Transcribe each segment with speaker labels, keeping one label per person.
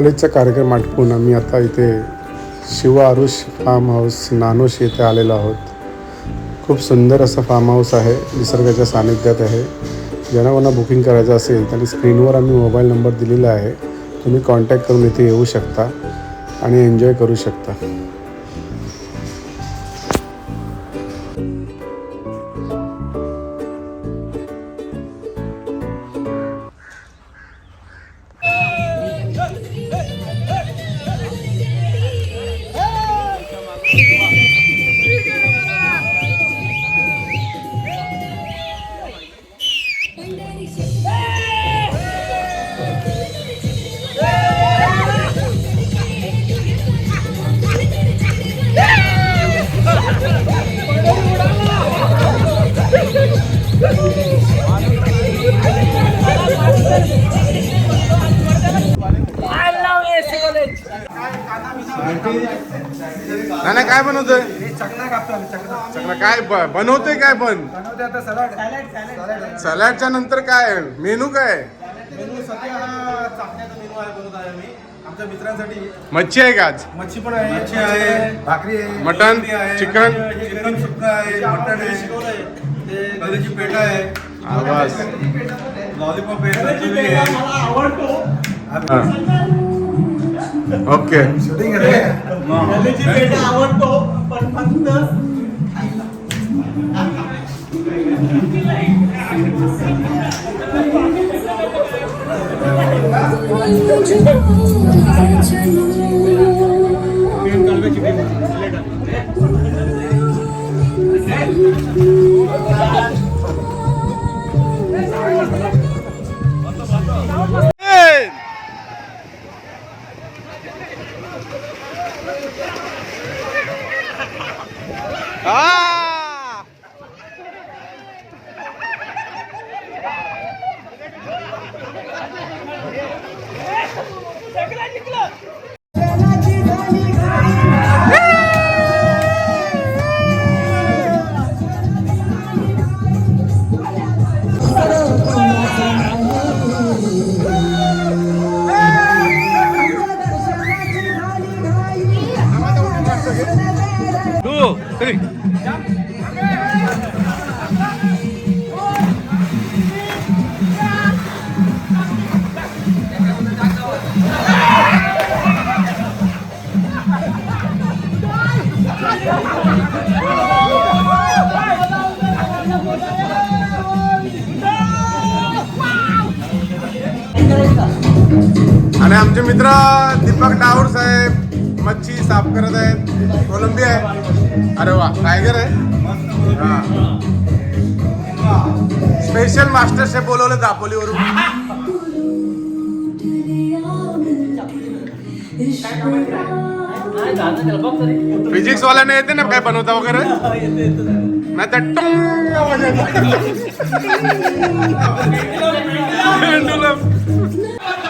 Speaker 1: कॉलेजचा कार्यक्रम आटपून आम्ही आता इथे शिव आरुष फार्म हाऊस नानोश येथे आलेलो आहोत. खूप सुंदर असं फार्म हाऊस आहे निसर्गाच्या सानिध्यात आहे. ज्यांना कोणा बुकिंग करायचं असेल त्यांनी स्क्रीनवर आम्ही मोबाईल नंबर दिलेला आहे. तुम्ही कॉन्टॅक्ट करून इथे येऊ शकता आणि एन्जॉय करू शकता. नाही काय बनवतोय? चकना काय ब- बनवतोय काय पण? सलाडच्या नंतर काय? मेनू काय?
Speaker 2: मेनू सध्या चाकण्याचा मेनू आहे बनवत आहे आम्ही. आमच्या मित्रांसाठी
Speaker 1: मच्छी आहे का आज?
Speaker 2: मच्छी पण आहे मच्छी आहे. भाकरी आहे
Speaker 1: मटण,
Speaker 2: कोळंबी आहे,
Speaker 1: चिकन?
Speaker 2: चिकन सुक्का आहे मटण आहे. ते गव्हाची पेटा आहे.
Speaker 1: आवाज.
Speaker 2: लॉलीपॉप आहे तंदुरी आहे.
Speaker 1: हा. ओके
Speaker 2: शूटिंग आहे
Speaker 3: आवडतो पण फक्त
Speaker 1: आणि आमचे मित्र दीपक डाऊर साहेब मच्छी साफ करत आहेत. कोलंबी आहे. अरे वा टायगर आहे. हा. स्पेशल मास्टर शेफ बोलवलं दापोलीवरून. फिजिक्स वाल्याने येते ना काय बनवता वगैरे? नाही तर टुंग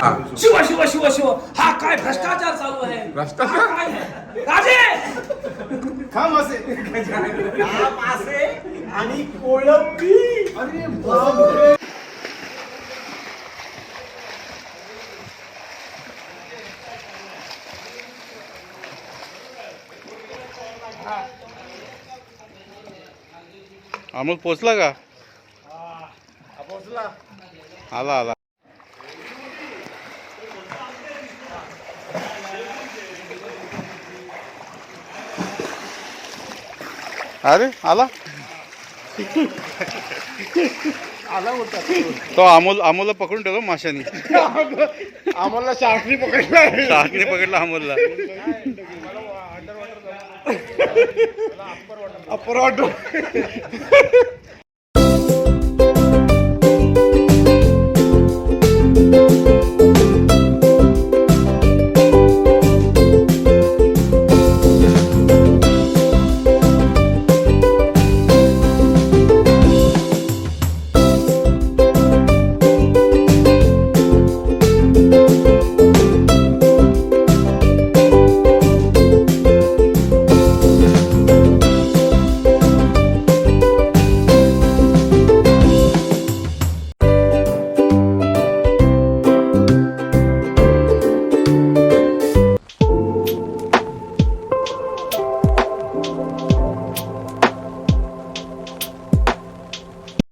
Speaker 4: शिव शिव शिव शिव. हा काय भ्रष्टाचार चालू आहे?
Speaker 1: भ्रष्टाचार?
Speaker 4: काय? राजे!
Speaker 2: खाम असे.
Speaker 3: मासे आणि कोळंबी.
Speaker 2: अरे बापरे.
Speaker 5: अमोल पोचला का? आला आला. अरे आला? तो अमोल अमोलला पकडून ठेवलो माशानी.
Speaker 1: आम्हाला शास्त्री पकडला.
Speaker 5: शार्कने पकडला अमोलला.
Speaker 1: अपर वाटो